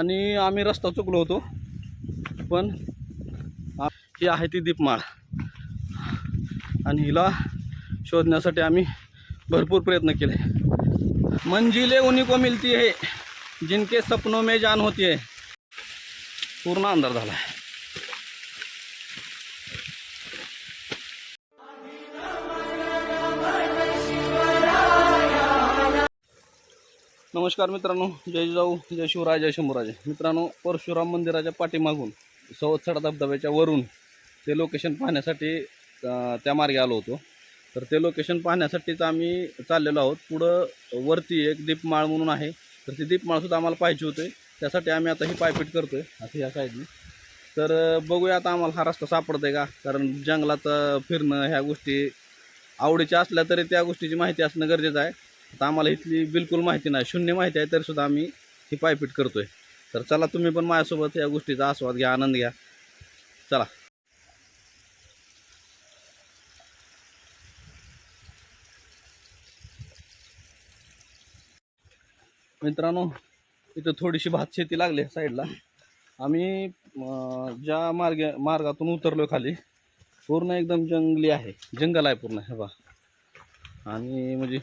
आणि आम्ही रस्ता चुकलो होतो. पण ही आहे ती दीपमाळ. आणि हिला शोधण्यासाठी आम्ही भरपूर प्रयत्न केले. मंजिले उन्हीं को मिलती है जिनके सपनों में जान होती है. पूर्ण अंधार झाला. आहे नमस्कार मित्रांनो जय जाऊ जय शिवराय जय शंभूराजे. मित्रांनो परशुराम मंदिराच्या पाठीमागून सवत्सडा धबधब्याच्या वरून ते लोकेशन पाहण्यासाठी त्या मार्गे आलो होतो. तर ते लोकेशन पाहण्यासाठीच आम्ही चाललेलो आहोत. पुढं वरती एक दीपमाळ म्हणून आहे. तर ती दीपमाळसुद्धा आम्हाला पाहिजे होते. त्यासाठी आम्ही आता ही पायपीट करतो आहे असं या साईडने तर बघूया आता आम्हाला हा रस्ता सापडतोय का? कारण जंगलात फिरणं ह्या गोष्टी आवडीच्या असल्या तरी त्या गोष्टीची माहिती असणं गरजेचं आहे. आता आम्हाला इथली बिलकुल माहिती नाही. शून्य माहिती आहे तरीसुद्धा आम्ही ही पायपीट करतो आहे तर चला तुम्ही पण माझ्यासोबत या गोष्टीचा आस्वाद घ्या आनंद घ्या. चला. मित्रांनो इथं थोडीशी भात शेती लागली आहे साईडला. आम्ही ज्या मार्गे मार्गातून उतरलो खाली पूर्ण एकदम जंगली आहे. जंगल आहे पूर्ण हे बा आणि म्हणजे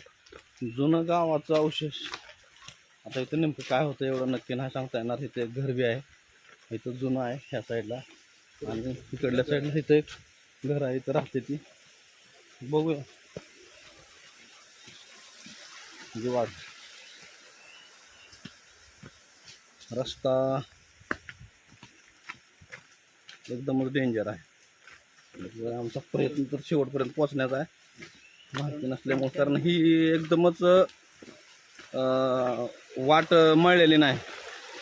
जुनं गावाचं अवशेष. आता इथं नेमकं काय होतं एवढं नक्की नाही सांगता येणार. इथे एक घर बी आहे. इथं जुनं आहे ह्या साईडला. आणि तिकडल्या साईडला इथं एक घर आहे. इथं राहते ती. बघूया. जीवाड रस्ता एकदमच डेंजर आहे. म्हणजे आमचा प्रयत्न तर शेवटपर्यंत पोहोचण्याचा आहे. माहिती नसल्यामुळे कारण ही एकदमच वाट मळलेली नाही.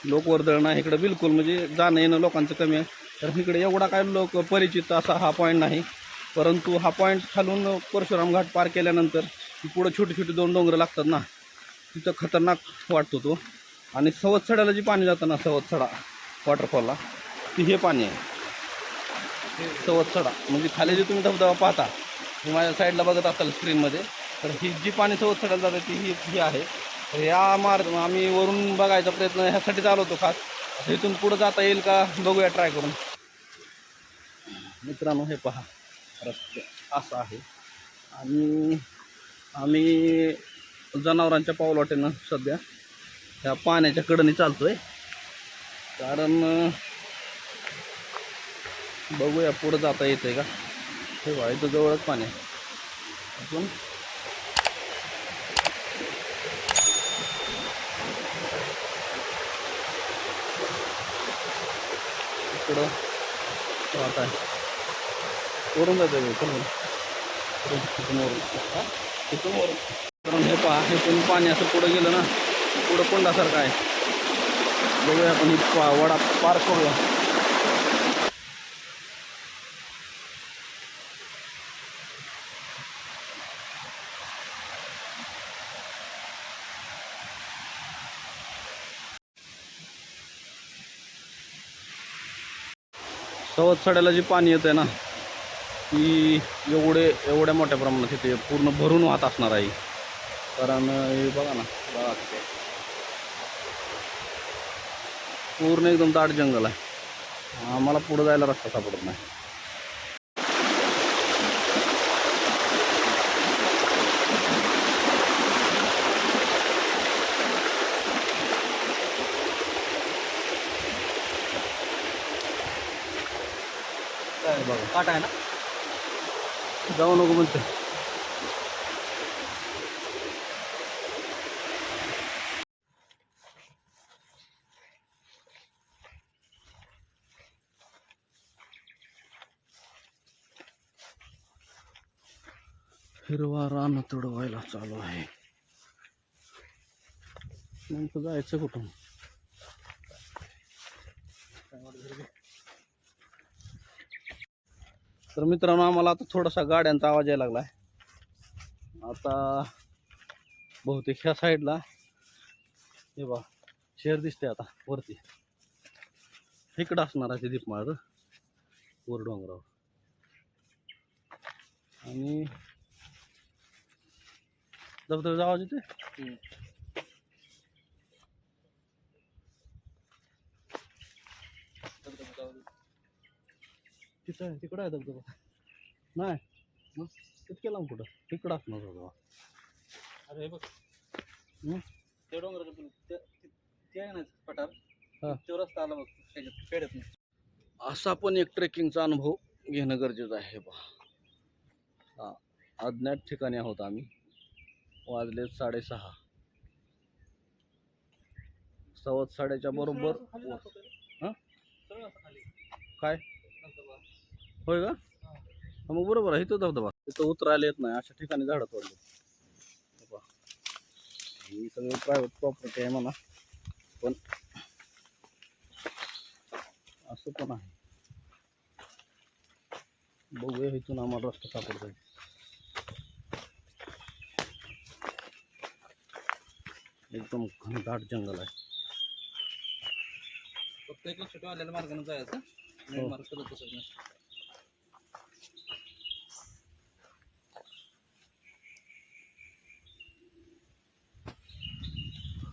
लोकवर्दळ नाही इकडं बिलकुल म्हणजे जाणं येणं लोकांचं कमी आहे. तर इकडे एवढा काय लोक परिचित असा हा पॉईंट नाही. परंतु हा पॉईंट खालून परशुराम घाट पार केल्यानंतर पुढं छोटे छोटे दोन डोंगरं लागतात ना तिथं खतरनाक वाटतो तो. आणि सवतसड्याला जी पाणी जातं ना सवतसडा वॉटरफॉलला ती हे पाणी आहे. सवतसडा म्हणजे खाली जे तुम्ही धबधबा पाहता हे माझ्या साईडला बघत असाल स्क्रीनमध्ये तर ही जी पाणी सोबत सवतसड्याला जाते ती ही ही आहे. तर या मार्ग आम्ही वरून बघायचा प्रयत्न ह्यासाठी चालू होतो खास इथून पुढं जाता येईल का बघूया ट्राय करून. मित्रांनो हे पहा. रस्ते असं आहे. आणि आम्ही जनावरांच्या पावलाटेनं सध्या ह्या पाण्याच्या कडनी आहे कारण बघूया पुढं जाता येतं आहे का. हे वाळीचं इथं जवळच पाणी आहे. आपण इकडं वाट आहे. वरून जातं आहे इथून. तिथून वरून हा? तिथून वरून कारण हे पण पाणी असं पुढं गेलं ना पुढं कोंडासारखं आहे. बघूया आपण ही पा वडा पार करूया सवत सड्याला जे पाणी येतं आहे ना ती एवढे एवढ्या मोठ्या प्रमाणात इथे पूर्ण भरून वाहत असणार आहे. कारण हे बघा ना बघा. तिथे. पूर्ण एकदम दाट जंगल आहे. आम्हाला पुढं जायला रस्ता सापडत नाही. बघा काटा आहे ना? जाऊ नको म्हणते. हिरवा रान तुडवायला चालू आहे. नेमकं जायचं कुठून? तर मित्रांनो आम्हाला आता थोडासा गाड्यांचा आवाज यायला लागला आहे आता बहुतेक ह्या साईडला हे बा शहर दिसते आता वरती. इकडं असणार आहे ते दीपमाळ. वर डोंगरावर. आणि धबधब्याचा आवाज येते तिथं तिकडं आहे धबधबा नाही. मग तितके लांब कुठं? तिकडं असणार धबधबा अरे हे बघ. हं? ते डोंगराचं पण ते आहे ना पठार? हा. तो रस्ता आला बघ त्याच्यात नाही असा पण एक ट्रेकिंगचा अनुभव घेणं गरजेचं आहे बा. हा अज्ञात ठिकाणी आहोत आम्ही. वाजले साडेसहा. सवत साडेच्या बरोबर हा? सगळं असं खाली. काय. होय का? मग बरोबर आहे. इथं धबधबा. इथं उतरायला येत नाही. अशा ठिकाणी झाडं तोडले. हे सगळी प्रायव्हेट प्रॉपर्टी आहे म्हणा. पण असं पण आहे. बघूया इथून आम्हाला रस्ता सापडतोय. एकदम घनदाट जंगल आहे. फक्त एक लक्ष ठेवायला मार्गाने जायचं. हो. मार्ग करत तसंच नाही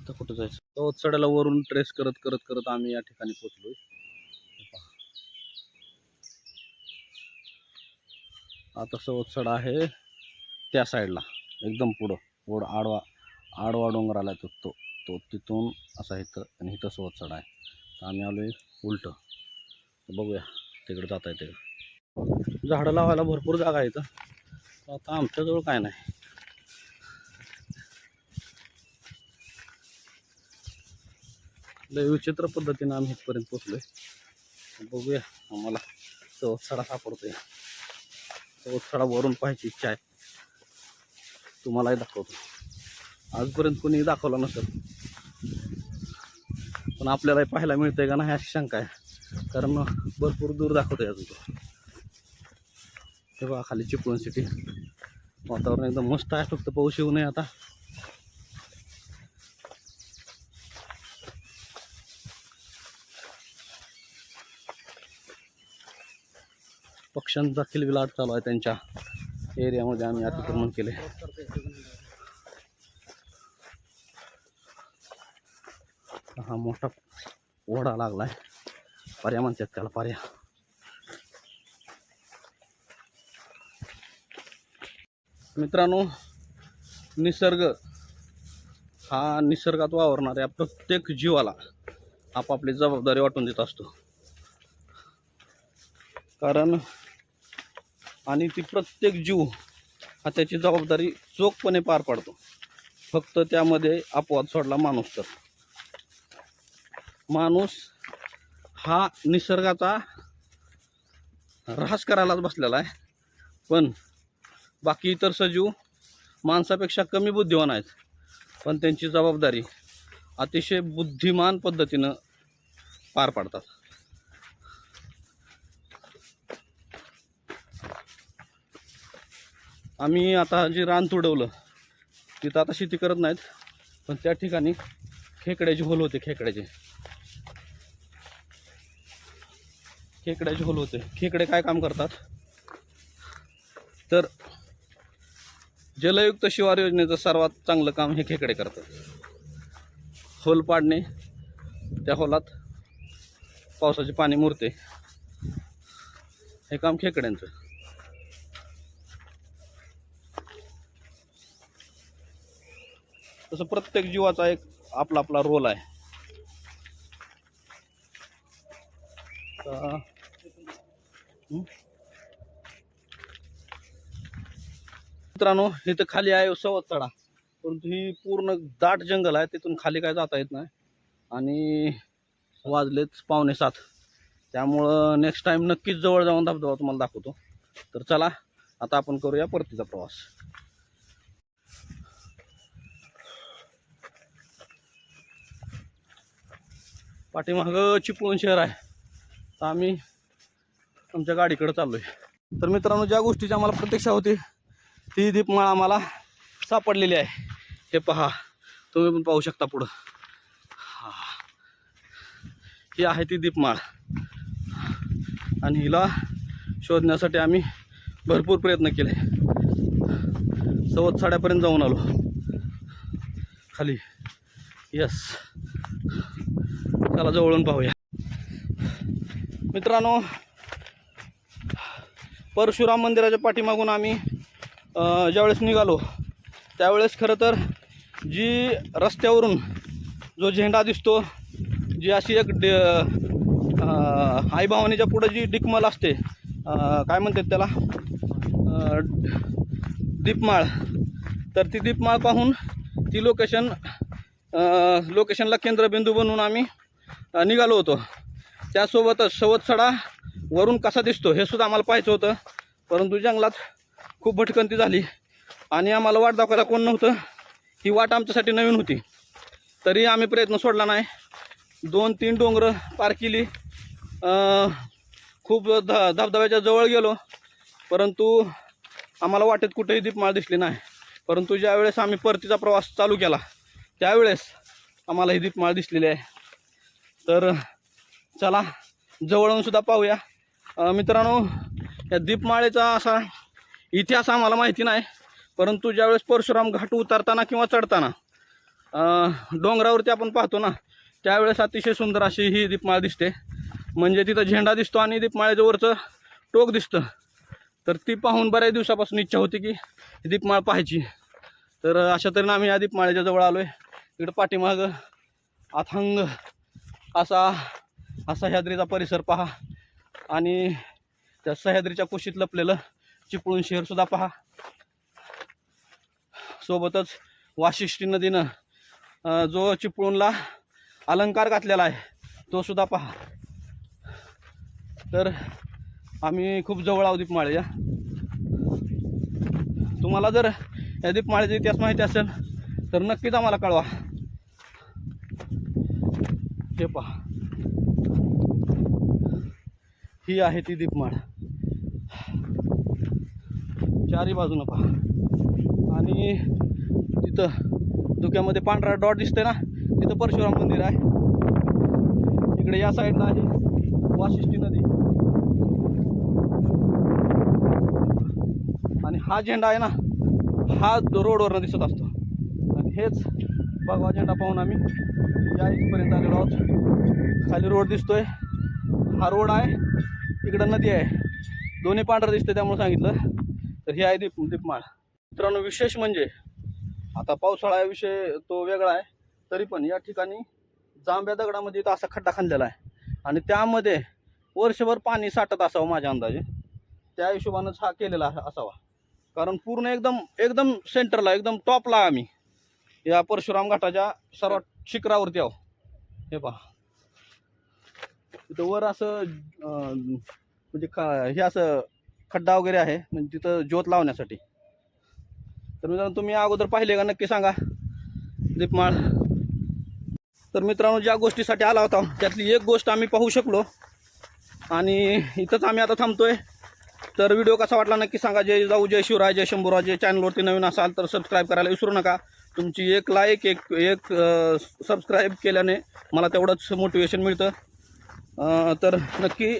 आता कुठं जायचं? चौथसड्याला वरून ट्रेस करत करत करत आम्ही या ठिकाणी पोचलो आता सवत्सडा आहे त्या साईडला एकदम पुढं. पुढं आडवा आडवा डोंगर आला तो तो तो तिथून असा इथं आणि इथं सवत्सडा आहे. तर आम्ही आलोय उलटं. बघूया तिकडे जाता येते का झाडं लावायला भरपूर जागा आहे इथं. आता आमच्याजवळ काय नाही. लय विचित्र पद्धतीनं आम्ही इथपर्यंत पोचलो आहे बघूया आम्हाला चवथशाडा सापडतो आहे चवथसडा वरून पाहायची इच्छा आहे. तुम्हालाही दाखवतो. आजपर्यंत कोणी दाखवला नसेल. पण आपल्यालाही पाहायला मिळतंय का नाही अशी शंका आहे. कारण भरपूर दूर दाखवतोय अजून तो. हे बघा खाली चिपळूण सिटी वातावरण एकदम मस्त आहे. फक्त पाऊस येऊ नये आता. पक्ष्यांचा किलबिलाट चालू आहे त्यांच्या एरियामध्ये आम्ही अतिक्रमण केले. हा मोठा ओढा आहे पर्या म्हणतात त्याला पर्या. मित्रांनो निसर्ग हा निसर्गात वावरणाऱ्या प्रत्येक जीवाला आपापली जबाबदारी वाटून देत असतो. कारण आणि ती प्रत्येक जीव हा त्याची जबाबदारी चोखपणे पार पाडतो. फक्त त्यामध्ये अपवाद सोडला माणूस तर. माणूस हा निसर्गाचा ऱ्हास करायलाच बसलेला आहे. पण बाकी इतर सजीव माणसापेक्षा कमी बुद्धिमान आहेत. पण त्यांची जबाबदारी अतिशय बुद्धिमान पद्धतीनं पार पाडतात. आम्ही आता जे रान तुडवलं तिथं आता शेती करत नाहीत पण त्या ठिकाणी खेकड्याचे होल होते खेकड्याचे. खेकड्याचे होल होते. खेकडे काय काम करतात? तर जलयुक्त शिवार योजनेचं सर्वात चांगलं काम हे खेकडे करतात. होल पाडणे त्या होलात पावसाचे पाणी मुरते. हे काम खेकड्यांचं. तसं प्रत्येक जीवाचा एक आपला आपला रोल आहे. मित्रांनो इथं खाली आहे सवत चढा. परंतु ही पूर्ण दाट जंगल आहे तिथून खाली काय जाता येत नाही. आणि वाजलेच पावणे सात. त्यामुळं नेक्स्ट टाइम नक्कीच जवळ जाऊन धबधबा तुम्हाला दाखवतो. तर चला आता आपण करूया परतीचा प्रवास. पाठीमागं चिपळूण शहर आहे. तर आम्ही आमच्या गाडीकडे चाललोय. तर मित्रांनो ज्या गोष्टीची आम्हाला प्रतीक्षा होती ती दीपमाळ आम्हाला सापडलेली आहे. हे पहा तुम्ही पण पाहू शकता पुढं. हा. ही आहे ती दीपमाळ. आणि हिला शोधण्यासाठी आम्ही भरपूर प्रयत्न केले. सवत साड्यापर्यंत जाऊन आलो. खाली. यस त्याला जवळून पाहूया. मित्रांनो परशुराम मंदिराच्या पाठीमागून आम्ही ज्यावेळेस निघालो त्यावेळेस खरं तर जी रस्त्यावरून जो झेंडा दिसतो जी अशी एक डे आई आईभवानीच्या पुढं जी डिकमल असते काय म्हणतात त्याला? दीपमाळ. तर ती दीपमाळ पाहून ती लोकेशन लोकेशनला केंद्रबिंदू बनवून आम्ही निघालो होतो. त्यासोबतच सवतसडा वरून कसा दिसतो हे सुद्धा आम्हाला पाहायचं होतं. परंतु जंगलात खूप भटकंती झाली आणि आम्हाला वाट दाखवायला कोण नव्हतं. ही वाट आमच्यासाठी नवीन होती. तरी आम्ही प्रयत्न सोडला नाही. दोन तीन डोंगरं पार केली. खूप ध धबधब्याच्या जवळ गेलो. परंतु आम्हाला वाटेत कुठेही दीपमाळ दिसली नाही. परंतु ज्यावेळेस आम्ही परतीचा प्रवास चालू केला त्यावेळेस आम्हाला ही दीपमाळ दिसलेली आहे. तर चला जवळून सुद्धा पाहूया. मित्रांनो या दीपमाळेचा असा इतिहास आम्हाला माहिती नाही परंतु ज्यावेळेस परशुराम घाट उतरताना किंवा चढताना डोंगरावरती आपण पाहतो ना त्यावेळेस अतिशय सुंदर अशी ही दीपमाळ दिसते. म्हणजे तिथं झेंडा दिसतो आणि दीपमाळेच्या वरचं टोक दिसतं. तर ती पाहून बऱ्याच दिवसापासून इच्छा होती की दीपमाळ पाहायची. तर अशा तऱ्हेनं आम्ही या दीपमाळेच्या जवळ आलो आहे इकडं पाठीमागं अथांग असा हा सह्याद्रीचा परिसर पहा. आणि त्या सह्याद्रीच्या कुशीत लपलेलं चिपळूण शहरसुद्धा पहा. सोबतच वाशिष्ठी नदीनं जो चिपळूणला अलंकार घातलेला आहे तो सुद्धा पहा. तर आम्ही खूप जवळ आहोत दीपमाळेच्या तुम्हाला जर या दीपमाळेचा इतिहास माहिती असेल तर नक्कीच आम्हाला कळवा. ते पहा. ही आहे ती दीपमाळ. चारी बाजूनं पहा. आणि तिथं धुक्यामध्ये पांढरा डॉट दिसते ना तिथं परशुराम मंदिर आहे. इकडे या साईडला आहे वाशिष्ठी नदी. आणि हा झेंडा आहे ना हा रोडवरनं दिसत असतो. हेच भगवा झेंडा पाहून आम्ही या इथपर्यंत आलेलो आहोत. खाली रोड दिसतोय. हा रोड आहे इकडं नदी आहे. दोन्ही पांढरं दिसते त्यामुळे सांगितलं. तर हे आहे दीप दीपमाळ मित्रांनो विशेष म्हणजे आता पावसाळा विषय तो वेगळा आहे. तरी पण या ठिकाणी जांभ्या दगडामध्ये इथं असा खड्डा खांदलेला आहे. आणि त्यामध्ये वर्षभर पाणी साठत असावं माझ्या अंदाजे. त्या हिशोबानंच हा केलेला असावा. कारण पूर्ण एकदम एकदम सेंटरला एकदम टॉपला आम्ही. या परशुराम घाटाच्या सर्वात शिखरावरती आहो. हे पहा. तिथं वर असं म्हणजे ख हे असं खड्डा वगैरे आहे. म्हणजे तिथं ज्योत लावण्यासाठी. तर मित्रांनो तुम्ही अगोदर पाहिले का? नक्की सांगा. दीपमाळ. तर मित्रांनो ज्या गोष्टीसाठी आला होता त्यातली एक गोष्ट आम्ही पाहू शकलो. आणि इथंच आम्ही आता थांबतोय. तर व्हिडिओ कसा वाटला नक्की सांगा. जय जाऊ जय शिवराय जय शंभूराज. चॅनलवरती नवीन असाल तर सबस्क्राईब करायला विसरू नका. तुमची एक लाईक एक एक सबस्क्राईब केल्याने मला तेवढंच मोटिवेशन मिळतं. तर नक्की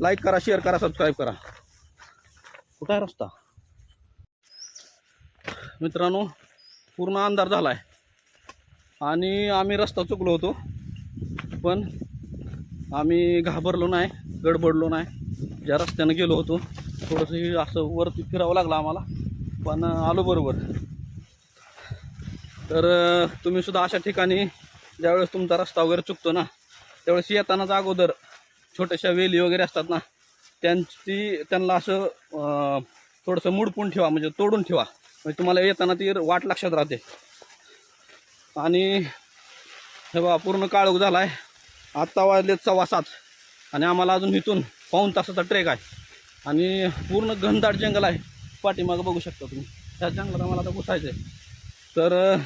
लाईक करा शेअर करा सबस्क्राईब करा. कुठं आहे रस्ता? मित्रांनो पूर्ण अंधार झाला आहे आणि आम्ही रस्ता चुकलो होतो पण आम्ही घाबरलो नाही गडबडलो नाही. ज्या रस्त्यानं गेलो होतो थोडंसं असं वरती फिरावं लागलं आम्हाला पण आलो बरोबर. तर तुम्ही सुद्धा अशा ठिकाणी ज्यावेळेस तुमचा रस्ता वगैरे चुकतो ना त्यावेळेस येतानाच अगोदर छोट्याशा वेली वगैरे असतात ना त्यांची त्यांना असं थोडंसं मुडपून ठेवा म्हणजे तोडून ठेवा. म्हणजे तुम्हाला येताना ती वाट लक्षात राहते. आणि हे बा पूर्ण काळोख झाला आहे आत्ता वाजले सव्वा सात. आणि आम्हाला अजून इथून पाऊन तासाचा ट्रेक आहे. आणि पूर्ण घनदाट जंगल आहे. पाठीमागं बघू शकता तुम्ही. त्या जंगलात आम्हाला आता घुसायचं आहे तर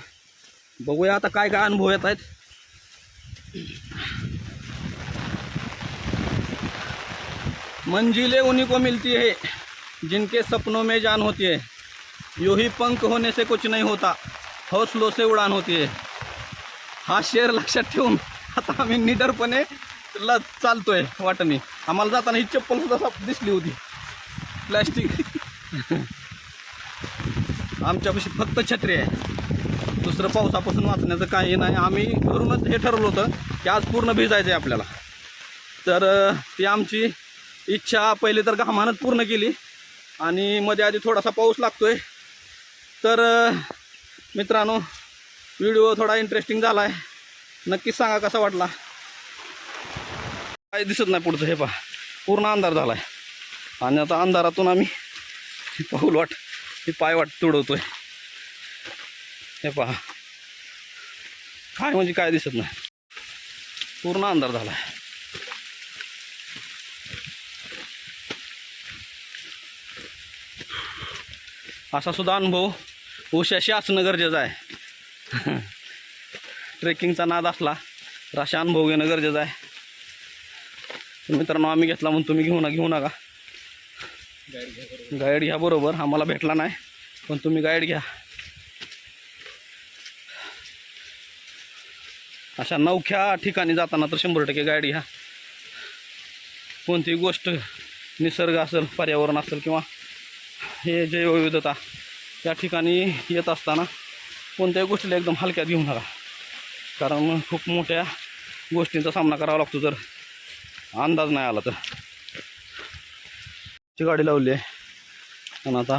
बघूया आता काय काय अनुभव येत आहेत. मंजिलें उन्हीं को मिलती है जिनके सपनों में जान होती है। यूं ही पंख होने से कुछ नहीं होता हौसलों से उडान होती है। हा शेर लक्षात ठेवून आता आम्ही निडरपणे ला चालतोय वाटणी. आम्हाला जाताना ही चप्पल सुद्धा दिसली होती. प्लॅस्टिक. आमच्यापाशी फक्त छत्री आहे. दुसरं पावसापासून वाचण्याचं काही नाही. आम्ही घरूनच हे ठरवलं होतं की आज पूर्ण भिजायचं आहे आपल्याला. तर ती आमची इच्छा पहिले तर घामानच पूर्ण केली. आणि मध्ये आधी थोडासा पाऊस लागतो आहे तर मित्रांनो व्हिडिओ थोडा इंटरेस्टिंग झाला आहे नक्कीच सांगा कसा वाटला? काही दिसत नाही पुढचं हे पहा. पूर्ण अंधार झाला आहे आणि आता अंधारातून आम्ही ही पाऊल वाट ही पाय वाट आहे हे पहा. काय म्हणजे काय दिसत नाही. पूर्ण अंधार झाला. आहे असा सुद्धा अनुभव उशाशी असणं गरजेचं आहे. ट्रेकिंगचा नाद असला तर असा अनुभव घेणं गरजेचं आहे. मित्रांनो आम्ही घेतला म्हणून तुम्ही घेऊ ना घेऊ नका. गाईड घ्या बरोबर. आम्हाला भेटला नाही पण तुम्ही गाईड घ्या. अशा नवख्या ठिकाणी जाताना तर शंभर टक्के गाडी ह्या कोणतीही गोष्ट निसर्ग असेल पर्यावरण असेल किंवा हे जैवविविधता या ठिकाणी येत असताना कोणत्याही गोष्टीला एकदम हलक्यात घेऊ नका. कारण खूप मोठ्या गोष्टींचा सामना करावा लागतो जर अंदाज नाही आला तर. ची गाडी लावली आहे. आणि आता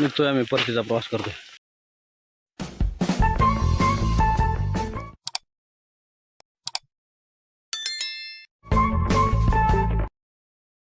निघतोय आम्ही परतीचा प्रवास करतोय.